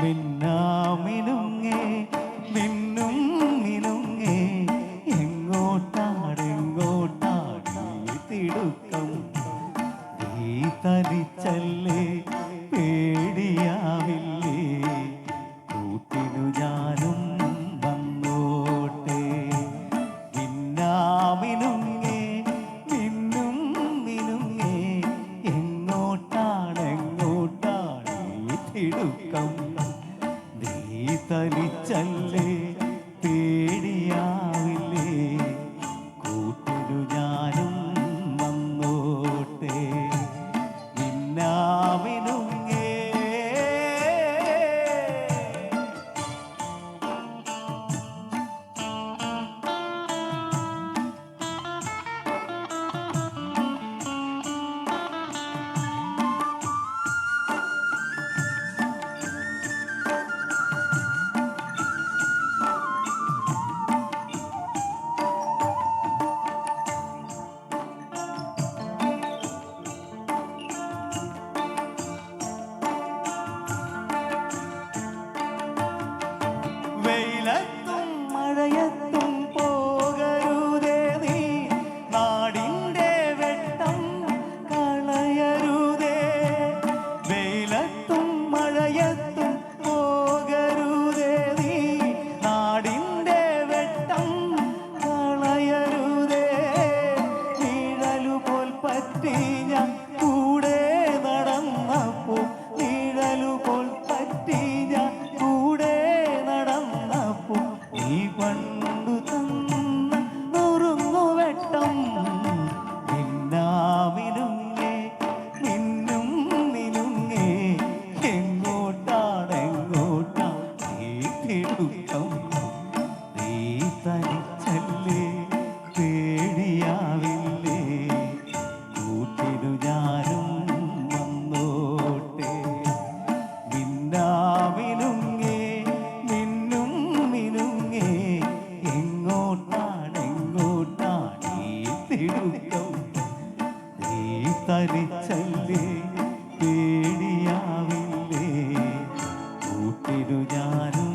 മിന്നാമിനുങ്ങേ മിന്നും തനിച്ചല്ലേ 你管 നീ തനിച്ചല്ലേ പേടിയാവില്ലേ? കൂട്ടിരു ഞാനും